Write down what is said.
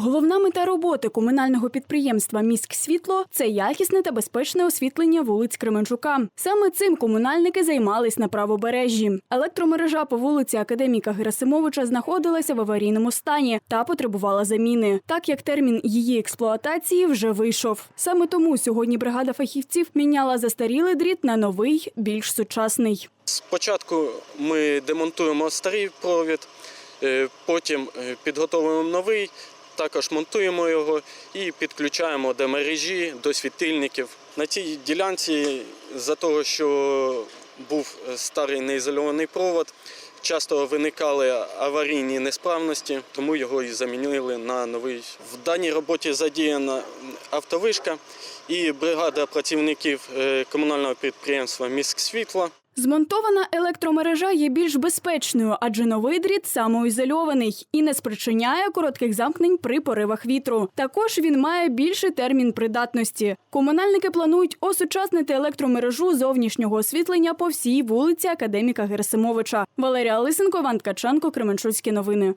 Головна мета роботи комунального підприємства «Міськсвітло» – це якісне та безпечне освітлення вулиць Кременчука. Саме цим комунальники займались на правобережжі. Електромережа по вулиці Академіка Герасимовича знаходилася в аварійному стані та потребувала заміни, так як термін її експлуатації вже вийшов. Саме тому сьогодні бригада фахівців міняла застарілий дріт на новий, більш сучасний. Спочатку ми демонтуємо старий провід, е, потім е, підготовуємо новий, також монтуємо його і підключаємо до мережі, до світильників. На цій ділянці, за того, що був старий неізольований провод, часто виникали аварійні несправності, тому його і замінили на новий. В даній роботі задіяна автовишка і бригада працівників е, комунального підприємства «Міськсвітло». Змонтована електромережа є більш безпечною, адже новий дріт самоізольований і не спричиняє коротких замкнень при поривах вітру. Також він має більший термін придатності. Комунальники планують осучаснити електромережу зовнішнього освітлення по всій вулиці Академіка Герасимовича. Валерія Лисенко, Іван Ткаченко, Кременчуцькі новини.